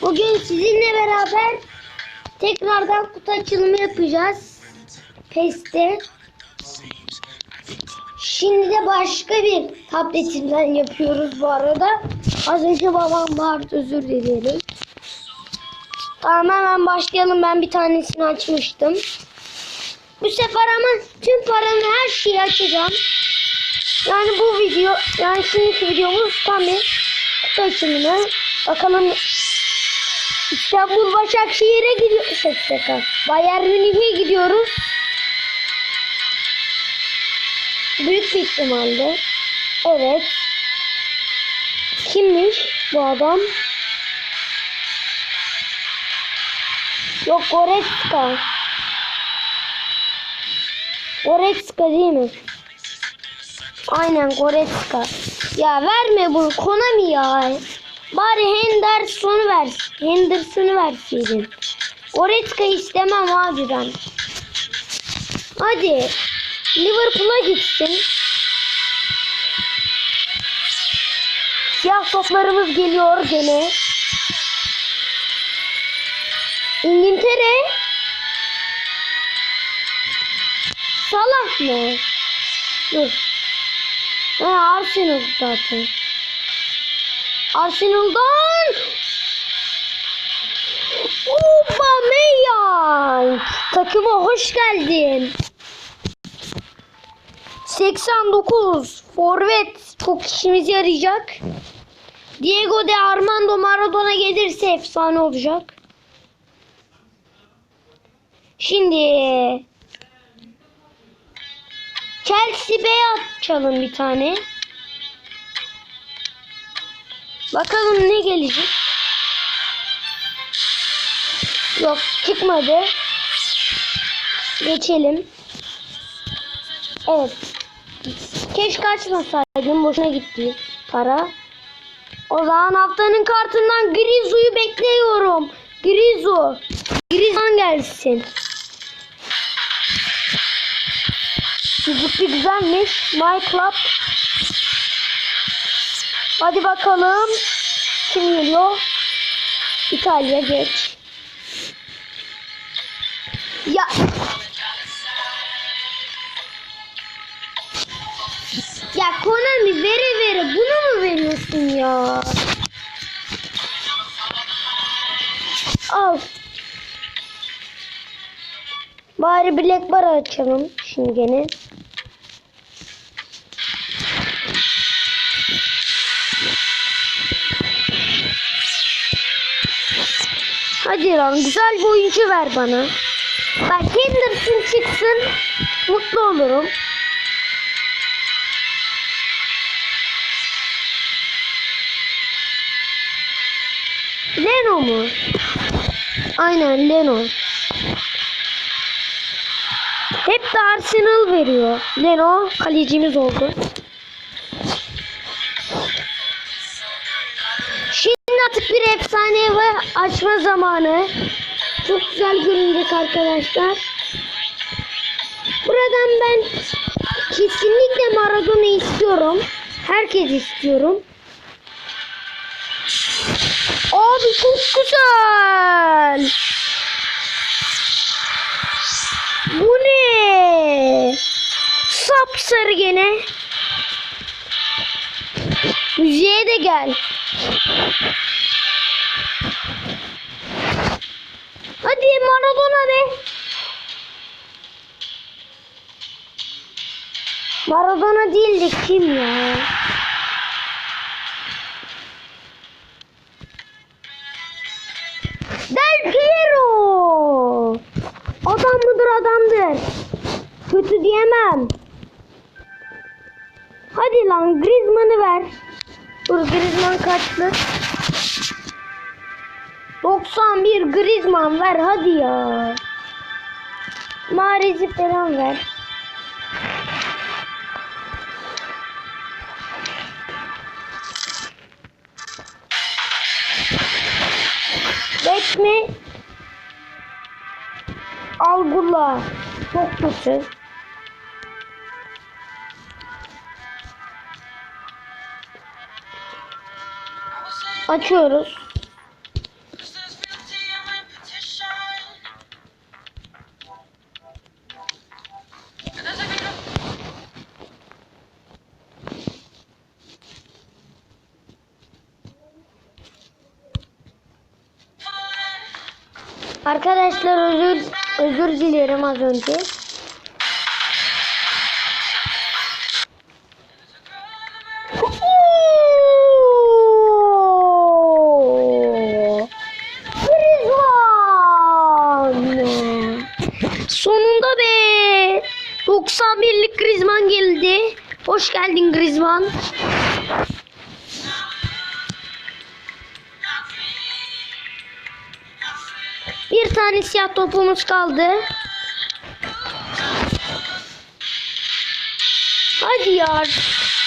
Bugün sizinle beraber tekrardan kutu açılımı yapacağız. PES'te. Şimdi de başka bir tabletimden yapıyoruz bu arada. Az önce babam bağırdı özür dilerim. Tamam hemen başlayalım. Ben bir tanesini açmıştım. Bu sefer ama tüm paranı her şeyi açacağım. Yani bu video, yani şimdiki videomuz tam bir açılımı. Bakalım İstanbul Başakşehir'e gidiyoruz. Şaka. Bayern Münih'e gidiyoruz. Büyük bir ihtimalle. Evet. Kimmiş bu adam? Yok Goretzka. Goretzka değil mi? Aynen Goretzka. Ya verme bunu Konami ya. Bari Henderson'u ver. Henderson'u verseydin. Goretzka istemem abi ben. Hadi. Liverpool'a gitsin. Siyah toplarımız geliyor gene. İngiltere. Salah mı? Dur. Ha Arsenal zaten. Arsenal'dan Aubameyang takıma hoş geldin. 89 forvet çok işimize yarayacak. Diego de Armando Maradona gelirse efsane olacak. Şimdi Chelsea Bey açalım bir tane. Bakalım ne gelecek. Yok çıkmadı. Geçelim. Evet. Keşke açmasaydım. Boşuna gitti para. O zaman haftanın kartından Grizu'yu bekliyorum. Grizu. Grizu'dan gelsin. Suzuki güzelmiş. My Club. Hadi bakalım. Kim geliyor? İtalya geç. Ya. Ya Konami vere vere bunu mu veriyorsun ya? Al. Bari Black Bar açalım şimdi gene. Hadi lan güzel bir oyuncu ver bana. Bak Henderson çıksın mutlu olurum. Leno mu? Aynen Leno. Hep de Arsenal veriyor. Leno kalecimiz oldu. Şimdi artık bir efsane ve açma zamanı. Çok güzel görünecek arkadaşlar. Buradan ben kesinlikle Maradona istiyorum. Herkes istiyorum. Abi çok güzel. Bu? Sapsarı gene. Müziğe de gel. Hadi Maradona be. Maradona değil de kim ya? Del Piero. Adam mıdır adamdır. Kötü diyemem. Hadi lan Griezmann'ı ver. Dur Griezmann kaçtı? 91 Griezmann ver hadi ya. Mahrez'i falan ver. Bekme. Algula. Çok kötü. Açıyoruz. Arkadaşlar özür özür dilerim az önce. Sonunda be! 91'lik Griezmann geldi. Hoş geldin Griezmann. Bir tane siyah topumuz kaldı. Hadi ya.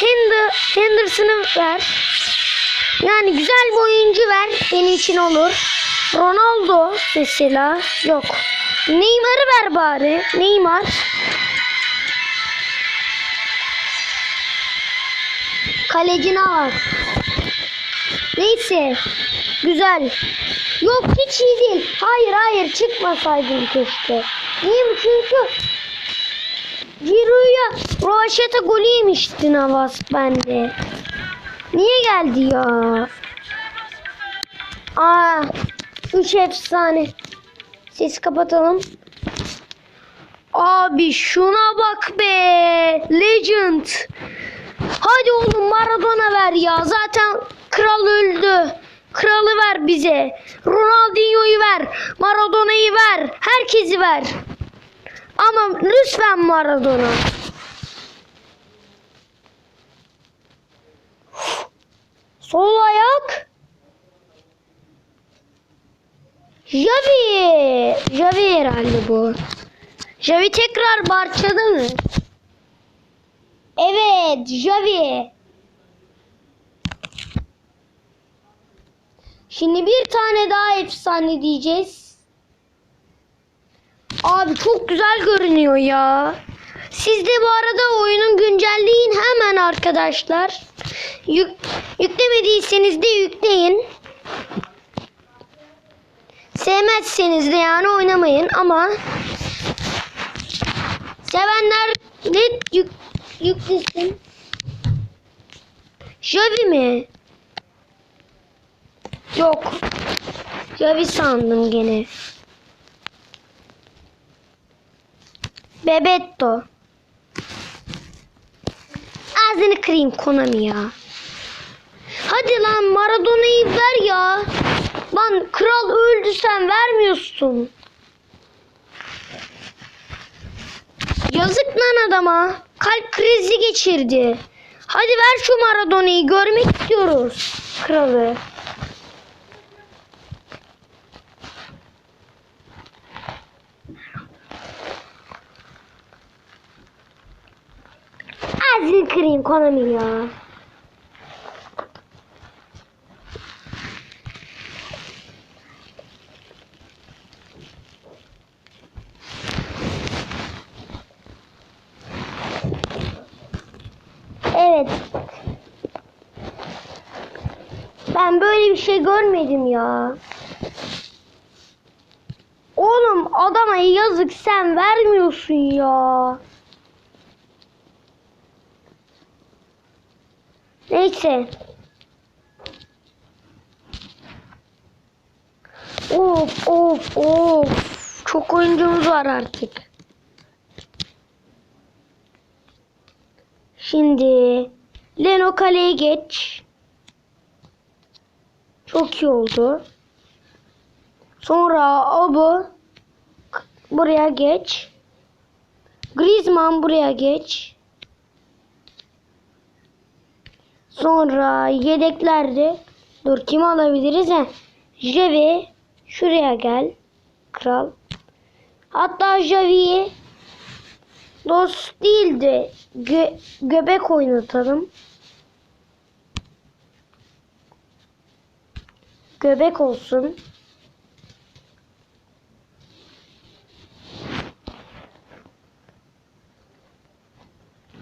Hender, Henderson'ı ver. Yani güzel bir oyuncu ver. Benim için olur. Ronaldo mesela. Yok. Neymar'ı ver bari. Neymar. Kalecine var. Neyse. Güzel. Yok hiç iyi değil. Hayır hayır çıkmasaydın keşke. Niye mi? Çünkü Giro'ya Rovaşeta golü yemiştin Havas bende. Niye geldi ya? Aa, üç efsane. Ses kapatalım. Abi şuna bak be. Legend. Hadi oğlum Maradona ver ya. Zaten kral öldü. Kralı ver bize. Ronaldinho'yu ver. Maradona'yı ver. Herkesi ver. Ama lütfen Maradona. Sol ayak. Javi. Javi herhalde bu. Javi tekrar Barça'da mı? Evet, Javi. Şimdi bir tane daha efsane diyeceğiz. Abi çok güzel görünüyor ya. Siz de bu arada oyunun güncelleyin hemen arkadaşlar. Yük, yüklemediyseniz de yükleyin. Sevmezseniz de yani oynamayın ama sevenler de yük, yüklesin. Javi mi? Yok. Javi sandım gene. Bebetto. Ağzını kırayım Konami ya. Hadi lan Maradona'yı ver ya. Lan kral öldü sen vermiyorsun. Yazık lan adama. Kalp krizi geçirdi. Hadi ver şu Maradona'yı görmek istiyoruz. Kralı. Ağzını kırayım Konami ya. Evet. Ben böyle bir şey görmedim ya. Oğlum adama yazık sen vermiyorsun ya. Neyse. Of of of. Çok oyuncumuz var artık. Şimdi Leno kaleye geç. Çok iyi oldu. Sonra Abu buraya geç. Griezmann buraya geç. Sonra yedeklerde dur kimi alabiliriz he? Javi şuraya gel. Kral. Hatta Javi'yi dost değil de gö- göbek oynatalım. Göbek olsun.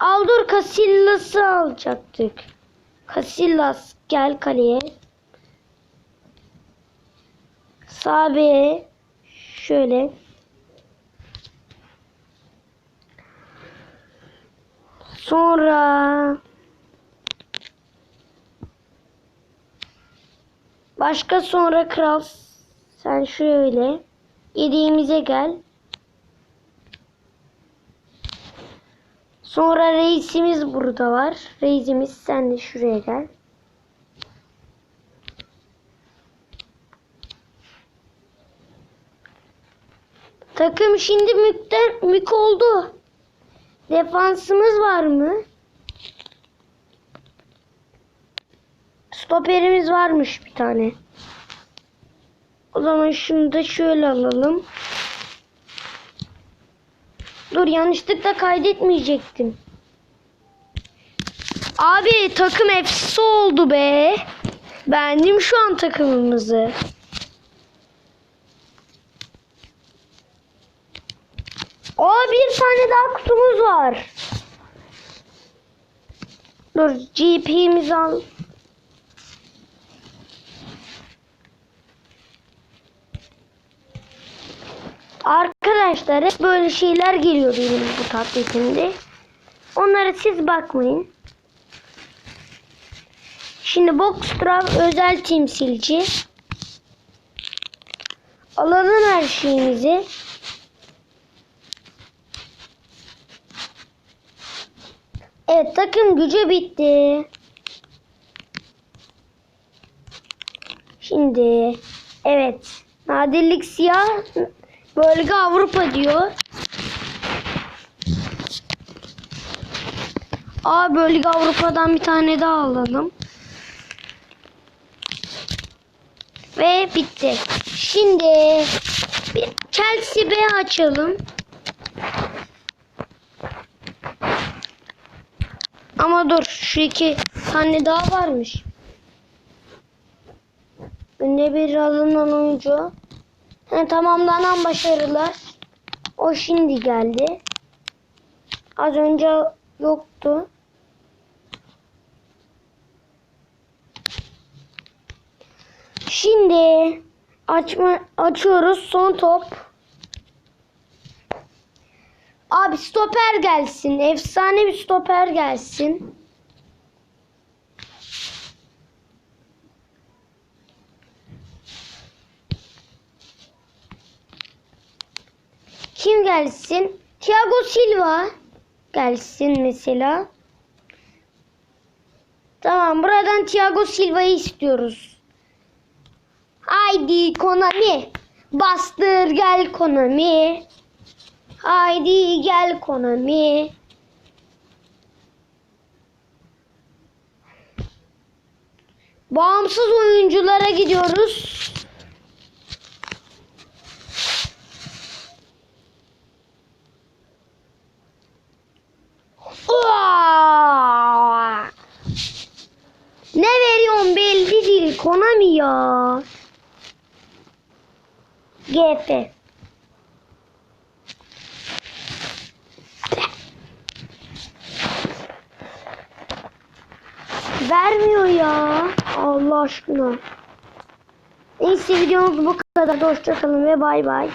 Al dur Casillas'ı alacaktık. Casillas gel kaleye. B şöyle. Sonra başka sonra kral sen şöyle yediğimize gel. Sonra reisimiz burada var. Reisimiz sen de şuraya gel. Takım şimdi mükte, mük oldu. Defansımız var mı? Stoperimiz varmış bir tane. O zaman şunu da şöyle alalım. Dur yanlışlıkla kaydetmeyecektim. Abi takım efsi oldu be. Beğendim şu an takımımızı. Aa bir tane daha kutumuz var. Dur GP'mizi al. Arkadaşlar hep böyle şeyler geliyor benim bu tabletimde. Onlara siz bakmayın. Şimdi Boxtrap özel temsilci. Alalım her şeyimizi. Evet takım gücü bitti. Şimdi evet nadirlik siyah bölge Avrupa diyor. A bölge Avrupa'dan bir tane daha alalım. Ve bitti. Şimdi bir Chelsea B açalım. Ama dur şu iki tane daha varmış. Önde bir alınan oyuncu. He, tamamlanan başarılar. O şimdi geldi. Az önce yoktu. Şimdi açma açıyoruz son top. Abi stoper gelsin. Efsane bir stoper gelsin. Kim gelsin? Thiago Silva gelsin mesela. Tamam buradan Thiago Silva'yı istiyoruz. Haydi Konami. Bastır gel Konami. Haydi gel Konami. Bağımsız oyunculara gidiyoruz. Ne veriyorsun belli değil Konami ya. GF. Vermiyor ya. Allah aşkına. Neyse videomuz bu kadar. Hoşçakalın ve bay bay.